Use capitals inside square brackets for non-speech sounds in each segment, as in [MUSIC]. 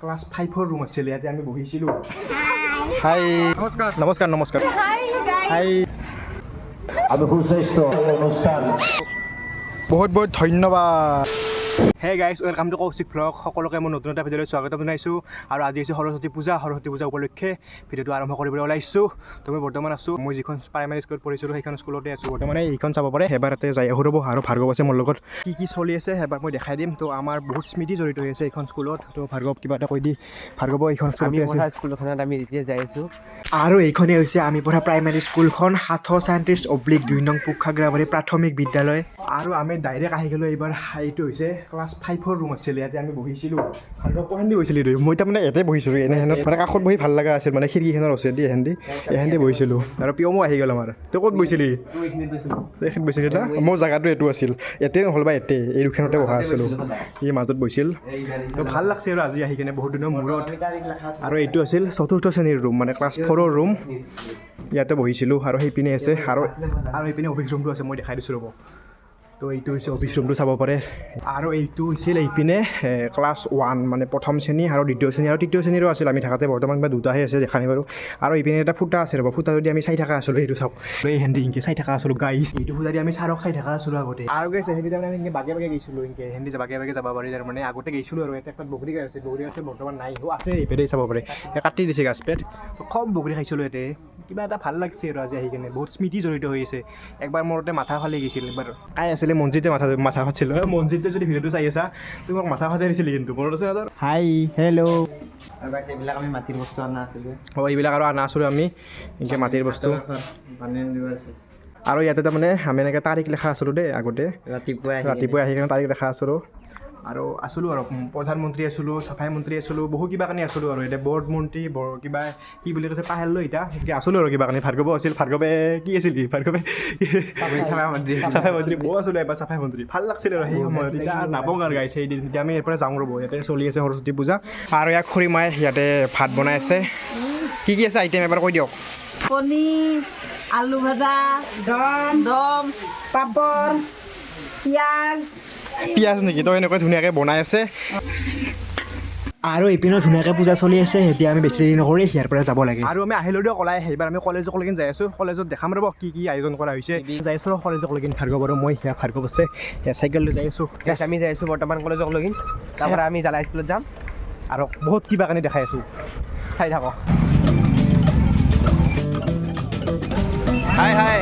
Class ফাইভৰ room আছিলে ইয়াতে আমি বহিছিলোঁ। হাই নমস্কাৰ। নমস্কাৰ নমস্কাৰ। হাই আমি সুশ্রেষ্ঠ অনুষ্ঠান। বহুত বহুত ধন্যবাদ। Hey guys welcome to Kaushik vlog সকলোকে মই নতুন এটা ভিডিঅ'লৈ স্বাগতম জনাইছোঁ। আৰু আজি হৈছে সৰস্বতী পূজা। সৰস্বতী পূজা উপলক্ষে ভিডিঅ'টো আৰম্ভ কৰিবলৈ ওলাইছোঁ। তো মই বৰ্তমান আছোঁ। মই যিখন প্ৰাইমেৰী স্কুলত পঢ়িছিলোঁ সেইখন স্কুলতে আছোঁ। বৰ্তমানে এইখন চাব পাৰে। এবাৰ তাতে যাই আহোঁ ৰ'ব। আৰু ভাৰ্গৱ আছে মোৰ লগত। কি কি চলি আছে এবাৰ মই দেখাই দিম। তো আমাৰ বহুত স্মৃতি জড়িত হৈ আছে এইখন স্কুলত তো ভাৰ্গৱ কিবা এটা কৈ দি। ভাৰ্গৱ এইখন আমি স্কুলতে আছে। পঢ়া স্কুলখনত আমি এতিয়া যাই আছোঁ। আৰু এইখনেই হৈছে আমি পঢ়া প্ৰাইমেৰী স্কুলখন সাতশ ছাইণ্টিষ্ট অব্লিক দুই নং পুক্ষাগ্ৰাবাৰী প্ৰাথমিক বিদ্যালয়। আৰু আমি ডাইৰেক্ট আহি গ'লোঁ এইবাৰ এইটো হৈছে ক্লাছ ফাইভৰ ৰুম আছিলে, ইয়াতে আমি বহিছিলোঁ। ভাৰ্গৱ কহেন্দি বহিছিলোঁ তই মই তাৰমানে ইয়াতে বহিছিলোঁ এনেহেনত মানে কাষত বহি ভালো লগা আছিল মানে খিৰিকীখনৰ ওচৰেদি এহেন্দি এহেন্দি বহিছিলোঁ। আৰু পিয়মো আহি গ'ল আমাৰ। তই ক'ত বহিছিলি? এইখিনিত বহিছিলি না? মোৰ জেগাটো এইটো আছিল। ইয়াতে নহ'ল বা ইয়াতে এই দুখনতে বহা আছিলোঁ। ই মাজত বহিছিল। তো ভালো লাগছে আৰু আজি আহি কিনে বহুত দিনৰ মূৰত। আৰু এইটো আছিল চতুৰ্থ শ্ৰেণীৰ ৰুম মানে ক্লাছ ফ'ৰৰ ৰুম ইয়াতে বহিছিলোঁ। আৰু সেইপিনে আছে আৰু আৰু এইপিনে অফিচ ৰুমটো আছে, মই দেখাই দিছোঁ ৰ'ব। তো এইটো হৈছে অফিচ ৰুমটো চাব পাৰে। আৰু এইটো হৈছিল এইপিনে ক্লাছ ওৱান মানে প্ৰথম শ্ৰেণী আৰু দ্বিতীয় শ্ৰেণী। আৰু তৃতীয় শ্ৰেণীৰো আছিল, আমি থাকাতে বৰ্তমান কিবা দুটাহে আছে, দেখা নাই বাৰু। আৰু এইপিনে এটা ফুটা আছে ৰ'ব, ফুটা যদি আমি চাই থকা আছিলোঁ, সেইটো চাওক হেন্দি ইনকে চাই থকা আছিলোঁ গাইছ এইটো ফুটা দি আমি ছাৰক চাই থকা আছিলোঁ আগতে। আৰু গৈছে হেৰি তাৰমানে আমি ইনকে বাগে বাগে গৈছিলোঁ ইনকে হেন্দি বাগে বাগে যাব পাৰি তাৰমানে আগতে গৈছিলোঁ আৰু এটা একপাত বগৰী গাছ আছে, বগৰী আছে বৰ্তমান নাই। আছে এইপেৰে চাব পাৰে। কাটি দিছে গাছপেট। কম বগৰী খাইছিলোঁ ইয়াতে। কিবা এটা ভালো লাগছে আৰু আজি আহি কিনে, বহুত স্মৃতি জড়িত হৈ আছে। একবাৰ মোৰতে মাথা ফালি গৈছিল একবাৰ কাই আছিলে মঞ্জিতে মাথা মাথা ফাটিছিল মঞ্জিতে যদি ভিডিঅ'টো চাই আছা তুমি মোক মাথা ফাটাই দিছিলি কিন্তু মনত আছে না হাই হেল্ল' এইবিলাক আমি মাটিৰ বস্তু অনা আছিলোঁ। অঁ এইবিলাক আৰু অনা আছিলোঁ আমি এনেকৈ মাটিৰ বস্তু। আৰু ইয়াতে তাৰমানে আমি এনেকৈ তাৰিখ লেখা আছিলোঁ দেই আগতে। ৰাতিপুৱাই ৰাতিপুৱাই আহি কিনে তাৰিখ লেখা আছিলোঁ। আৰু আছিলোঁ আৰু প্ৰধানমন্ত্ৰী আছিলোঁ চাফাই মন্ত্ৰী আছিলোঁ বহু কিবা কানি আছিলোঁ আৰু। এতিয়া বৰ্ড মন্ত্ৰী বৰ কিবা কি বুলি কৈছে পাহেল লৈ এতিয়া সেনেকৈ আছিলোঁ আৰু কিবা কানি ভাৰ্গৱ আছিল ভাৰ্গৱে কি আছিল কি ভাৰ্গৱে চাফাই মন্ত্ৰী। চাফাই মন্ত্ৰী। বহু আছিলোঁ এবাৰ চাফাই মন্ত্ৰী। ভাল লাগিছিল আৰু সেই সময়ত। এতিয়া নাপাওঁ আৰু গাইছে সেইদিন এতিয়া আমি ইয়াৰ পৰা যাওঁ ৰ'ব। ইয়াতে চলি আছে সৰস্বতী পূজা। আৰু ইয়াক খুৰী মায়ে ইয়াতে ভাত বনাই আছে। কি কি আছে আইটেম এবাৰ কৈ দিয়ক? কণী আলু ভাজা দম দম পাপৰ পিঁয়াজ পিঁয়াজ নেকি? তই এনেকৈ ধুনীয়াকৈ বনাই আছে। আৰু ইপিনেও ধুনীয়াকৈ পূজা চলি আছে এতিয়া আমি বেছি দেৰি নকৰি ইয়াৰ পৰা যাব লাগে। আৰু আমি আহিলোঁ দিয়ক ওলাই সেইবাৰ আমি কলেজলৈকে যাই আছোঁ। কলেজত দেখাম ৰ'ব কি কি আয়োজন কৰা হৈছে। যাই আছোঁ কলেজলৈকে ভাৰ্গৱ আৰু মই সেয়া ভাৰ্গৱ আছে। চাইকেল লৈ যাই আছোঁ। আমি যাই আছোঁ বৰ্তমান কলেজক লগিন তাৰপৰা আমি জালা স্কুলত যাম। আৰু বহুত কিবা কানি দেখাই আছোঁ। চাই থাকক। হাই হাই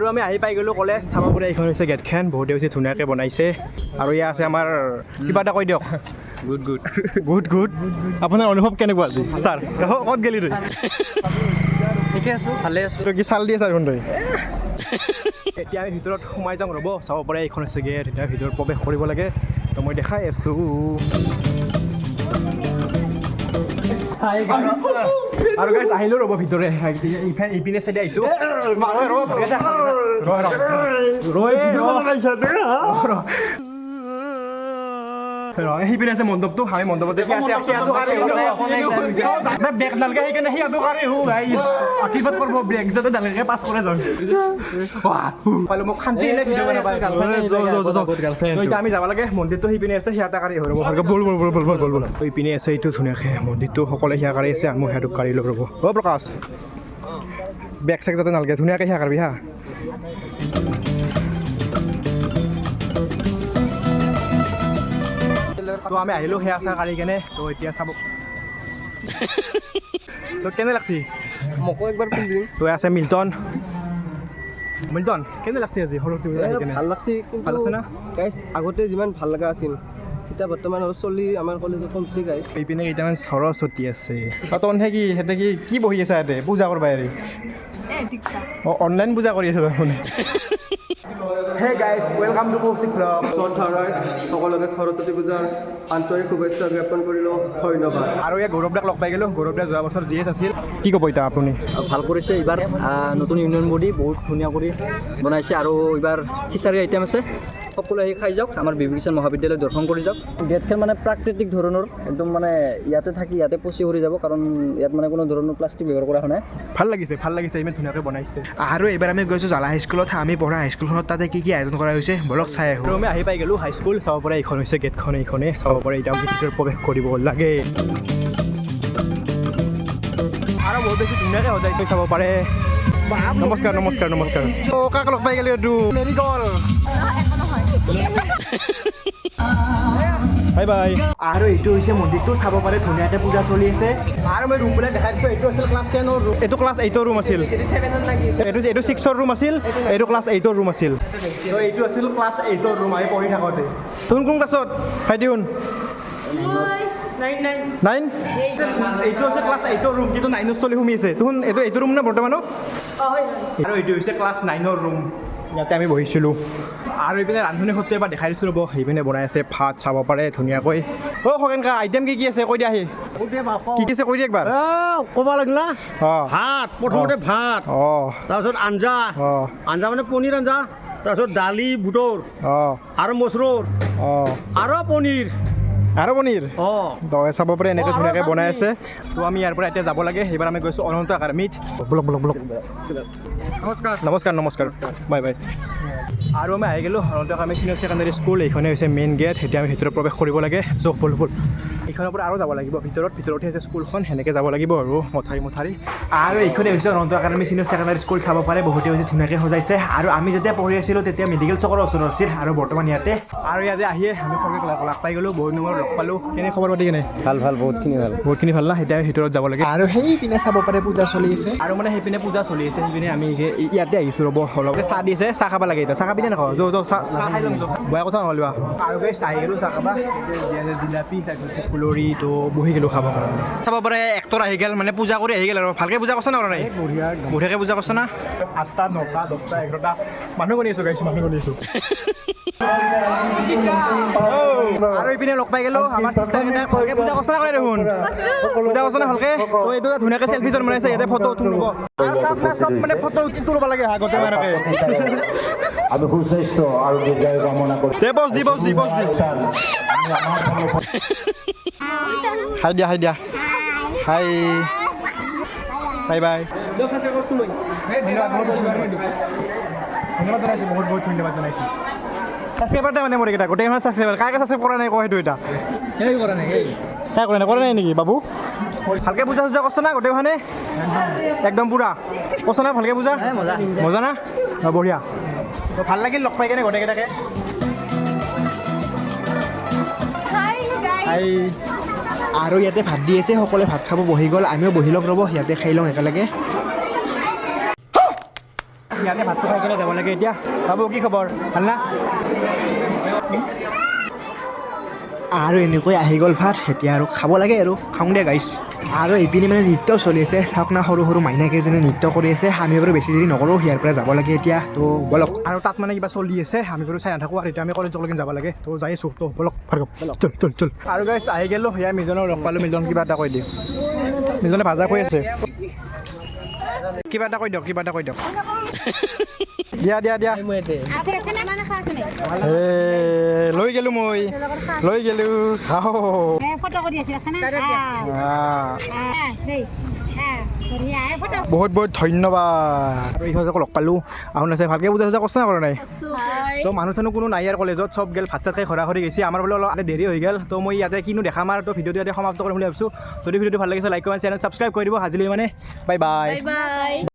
আৰু আমি আহি পাই গ'লোঁ কলেজ। চাব পাৰে এইখন হৈছে গেটখন বহুতে বেছি ধুনীয়াকৈ বনাইছে। আৰু ইয়াত আছে আমাৰ কিবা এটা কৈ দিয়ক। গুড গুড গুড গুড আপোনাৰ অনুভৱ কেনেকুৱা আজি? ছাৰ ক'ত গেলি তই? [LAUGHS] ঠিকে আছোঁ ভালে আছোঁ। তই কি চাল দিয়ে ছাৰ তই [LAUGHS] এতিয়া আমি ভিতৰত সোমাই যাওঁ ৰ'ব চাব পাৰে এইখন হৈছে গেট এতিয়া ভিতৰত প্ৰৱেশ কৰিব লাগে। তো মই দেখাই আছোঁ। আৰু গাইছ আহিলোঁ ৰ'ব ভিতৰে ইফালে ইপিনে চাইডে আহিছোঁ সেইপিনে আছে মণ্ডপটো আমি মণ্ডপত ব্ৰেক নালগে সেইকাৰণে সেয়াটো কাৰণে হো ভাই আশীৰ্বাদ কৰিব ব্ৰেক যাতে নালগে পাছ কৰে যাওঁ। পালো মোক শান্তি এনে ভিডিঅ' এতিয়া আমি যাব লাগে মন্দিৰটো সেইপিনে আছে সেয়া এটা কাঢ়ি ৰ'ব ভালকৈ বল বল বল বল বল। বল বল এইপিনে আছে এইটো ধুনীয়াকৈ মন্দিৰটো সকলোৱে সেয়া কাঢ়ি আছে মই সেয়াটোক কাঢ়ি লওঁ ৰ'ব। অ' প্ৰকাশ। বেগ চেগ যাতে নালাগে ধুনীয়াকৈ সেয়া কাঢ়বি হা। তো আমি আহিলোঁ সেয়া চেয়া কাঢ়ি কেনে তো এতিয়া চাব। তো কেনে লাগছি? মোকো একবাৰ খুলি তো আছে মিল্টন। মিল্টন কেনে লাগছে আজি সৰস্বতী পূজা আহি কেনে? ভালো লাগছে ভালো লাগছে না? গাইছ আগতে যিমান ভালো লগা আছিল এতিয়া বৰ্তমান অলপ চলি আমাৰ কলেজত কমছে গাইছ এইপিনে কেইটামান সৰস্বতী আছে। অ তহঁতে কি সিহঁতে কি কি বহি আছে ইয়াতে? পূজা কৰিব এৰি অঁ অনলাইন পূজা কৰি আছে তাৰমানে [LAUGHS] hey guys welcome to Kaushik blog সকলোকে সৰস্বতী পূজাৰ আন্তৰিক শুভেচ্ছা জ্ঞাপন কৰিলোঁ। ধন্যবাদ। আৰু এই গৌৰৱদাক লগ পাই গ'লোঁ। গৌৰৱদা যোৱা বছৰ জি এছ আছিল। কি ক'ব এতিয়া আপুনি? ভালো কৰিছে এইবাৰ। নতুন ইউনিয়ন বডি বহুত ধুনীয়া কৰি বনাইছে। আৰু এইবাৰ খিচাৰী আইটেম আছে। সকলোৱে আহি খাই যাওক আমাৰ বিভূতিচৰণ মহাবিদ্যালয় দৰ্শন কৰি যাওক। গেটখন মানে প্ৰাকৃতিক ধৰণৰ একদম মানে ইয়াতে থাকি ইয়াতে পচি সৰি যাব কাৰণ ইয়াত মানে কোনো ধৰণৰ প্লাষ্টিক ব্যৱহাৰ কৰা হোৱা নাই। ভালো লাগিছে ভালো লাগিছে ইমান ধুনীয়াকৈ বনাইছে। আৰু এইবাৰ আমি গৈছোঁ জালা হাইস্কুলত আমি পঢ়া হাইস্কুলখনত তাতে কি কি আয়োজন কৰা হৈছে বলক চাই আহোঁ। আমি আহি পাই গ'লোঁ হাইস্কুল চাব পৰা এইখন হৈছে গেটখন এইখনে চাব পাৰে এতিয়া ভিতৰত প্ৰৱেশ কৰিব লাগে। আৰু বহুত বেছি ধুনীয়াকৈ সজাইছে চাব পাৰে। নমস্কাৰ নমস্কাৰ নমস্কাৰ। অ' কাক লগ পাই গ'লো এইটো। মেৰি গ'ল বাই বাই। আৰু এইটো হৈছে মন্দিৰটো চাব পাৰে ধুনীয়াকৈ পূজা চলি আছে। আৰু মই ৰুম ৰুমবিলাক দেখাই দিছোঁ এইটো আছিল ক্লাছ টেনৰ ৰুম এইটো ক্লাছ এইটৰ ৰুম আছিল। এইটো এইটো ছিক্সৰ ৰুম আছিল এইটো ক্লাছ এইটৰ ৰুম আছিল। এইটো আছিল ক্লাছ এইটৰ ৰুম আমি পঢ়ি থাকোঁতে। কোন কোন ক্লাছত ভাইটিউন নাইন এইটো হৈছে ক্লাছ এইটৰ ৰুম কিন্তু নাইনত চলি সোমি আছে। তোন এইটো এইটো ৰুম নে বৰ্তমানো? আৰু এইটো হৈছে ক্লাছ নাইনৰ ৰুম ইয়াতে আমি বহিছিলোঁ। আৰু এইপিনে ৰান্ধনি সত্ৰে এবাৰ দেখাই দিছোঁ ৰ'ব সেইপিনে বনাই আছে ভাত চাব পাৰে ধুনীয়াকৈ। অ' খগেন কা আইটেম কি কি আছে কৈ দিয়া আহি। কি কি আছে কৈ দিয়া একবাৰ। ক'ব লাগিলা? অঁ। ভাত প্ৰথমতে ভাত। অঁ। তাৰপিছত আঞ্জা। অঁ। আঞ্জা মানে পনীৰ আঞ্জা। তাৰপিছত দালি বুটৰ। অঁ। আৰু মচুৰৰ। অঁ। আৰু পনীৰ। আৰু পনীৰ? অঁ। দহে চাব পাৰে এনেকৈ ধুনীয়াকৈ বনাই আছে। তো আমি ইয়াৰ পৰা এতিয়া যাব লাগে। সেইবাৰ আমি গৈছোঁ অনন্ত একাডেমীত। Block block block. নমস্কাৰ নমস্কাৰ নমস্কাৰ। Bye bye. আৰু আমি আহি গ'লোঁ Ananta academy senior secondary school এইখনে হৈছে মেইন গেট এতিয়া আমি ভিতৰত প্ৰৱেশ কৰিব লাগে। য'ত বল বল এইখনৰ পৰা আৰু যাব লাগিব ভিতৰত ভিতৰতে আছে স্কুলখন সেনেকৈ যাব লাগিব আৰু মথাৰি মথাৰি। আৰু এইখনে হৈছে Ananta academy senior secondary school চাব পাৰে বহুতে হৈছে ধুনীয়াকৈ সজাইছে। আৰু আমি যেতিয়া পঢ়ি আছিলোঁ তেতিয়া মেডিকেল চকৰ ওচৰত আছিল আৰু বৰ্তমান ইয়াতে। আৰু ইয়াতে আহিয়ে আমি সৰকৈ লগ লগ পাই গ'লোঁ বহুত নম্বৰ লগ পালোঁ। কেনে খবৰ পাতি কেনে? ভালো ভালো বহুতখিনি ভালো। বহুতখিনি ভালো না এতিয়া ভিতৰত যাব লাগে। আৰু সেইপিনে চাব পাৰে পূজা চলি আছে। আৰু মানে সেইপিনে পূজা চলি আছে সেইপিনে আমি ইয়াতে আহিছোঁ ৰ'ব অলপ। চাহ দি আছে চাহ খাব লাগে এতিয়া চাহ খাবি নে নাখাওঁ যৌ যৌ চাহ চাহ খাই ল'ম বেয়া কথা নহ'লে বা আৰু গৈ চাহ গ'লোঁ চাহ খাবা জিলাপি তাৰপিছত ফুলৰি তো বহি গ'লোঁ খাব চাব পাৰে এক্টৰ আহি গ'ল মানে পূজা কৰি আহি গ'ল আৰু ভালকৈ পূজা কৰছ না কৰা নাই বঢ়িয়া বঢ়িয়াকৈ পূজা কৰছ না আঠটা নটা দহটা এঘাৰটা মানুহ গণি আছোঁ গাইছোঁ মানুহ গণি আছোঁ আৰু এইপিনে লগ পাই গ'লো আমাৰ চিষ্টাৰকেইটাই ভালকৈ পূজা কৰছ না কৰে দেখোন পূজা কৰছ না ভালকৈ তো এইটো ধুনীয়াকৈ চেল্ফি জন বনাইছে ইয়াতে ফটো উঠি ল'ব আৰু চব মানে ফটো তুলিব লাগে আগতে মানে আমি সুস্বাস্থ্য আৰু দীৰ্ঘায়ু কামনা কৰি দে বছ দি ফালৰ পৰা হাই দিয়া হাই দিয়া। হাই। Bye bye. বহুত বহুত ধন্যবাদ জনাইছোঁ ছাবস্ক্ৰাইবাৰ মানে মোৰ এইকেইটা গোটেই মানে ছাবস্ক্ৰাইবাৰ কাকে কৰা নাই কয় সেইটো এটা। সেই কৰা নাই কাই কৰা নাই কৰা নাই নেকি বাবু? ভালকৈ পূজা চূজা কৰছ না গোটেই মানে একদম পূৰা। কৈছ না ভালকৈ পূজা মজা। মজা না? অ, বঢ়িয়া। তো ভালো লাগিল লগ পাই কেনে গোটেইকেইটাকে হাই আৰু ইয়াতে ভাত দি আছে সকলোৱে ভাত খাব বহি গ'ল আমিও বহি লওক ৰ'ব ইয়াতে খাই লওঁ একেলগে। ইয়াতে ভাতটো খাই কেনে যাব লাগে এতিয়া। বাবু কি খবৰ? ভালো না? আৰু এনেকৈ আহি গ'ল ভাত এতিয়া আৰু খাব লাগে আৰু। খাওঁ দিয়া গাইছ আৰু এইপিনে মানে নৃত্যও চলি আছে। চাওক না সৰু সৰু মাইনাকেইজনে নৃত্য কৰি আছে। আমি বাৰু বেছি দেৰি নকৰোঁ ইয়াৰ পৰা যাব লাগে এতিয়া। তো বলক। আৰু তাত মানে কিবা চলি আছে আমি বাৰু চাই নাথাকোঁ। আৰু এতিয়া আমি কলেজলৈকে যাব লাগে। তো যাই আছোঁ। তো বলক ভাৰ্গৱ চল চল চল। আৰু গাইছ আহি গ'লোঁ। সেয়া মিজনক লগ পালোঁ। মিজন কিবা এটা কৈ দিওঁ মিজনে ভাজা কৈ আছে। কিবা এটা কৈ দিয়ক কিবা এটা কৈ দিয়ক। [LAUGHS] দিয়া দিয়া দিয়া। লৈ গ'লোঁ মই। লৈ গ'লোঁ। বহুত বহুত ধন্যবাদ। আৰু ইহঁতক লগ পালোঁ। আহোঁ আছে ভালকৈ পূজা চূজা কৰছ না কৰা নাই? তো মানুহ চানুহ কোনো নাই আৰু কলেজত চব গেল ভাত চাত খাই ঘৰা ঘৰি গৈছে। আমাৰ বোলে অলপ দেৰি হৈ গ'ল। তো মই ইয়াতে কিনো দেখাম আৰু তো ভিডিঅ'টো ইয়াতে সমাপ্ত কৰিম বুলি ভাবিছোঁ। যদি ভিডিঅ'টো ভাল লাগিছে লাইক কমেণ্ট চেনেল ছাবস্ক্ৰাইব কৰি দিব। হাজিলি মানে বাই বাই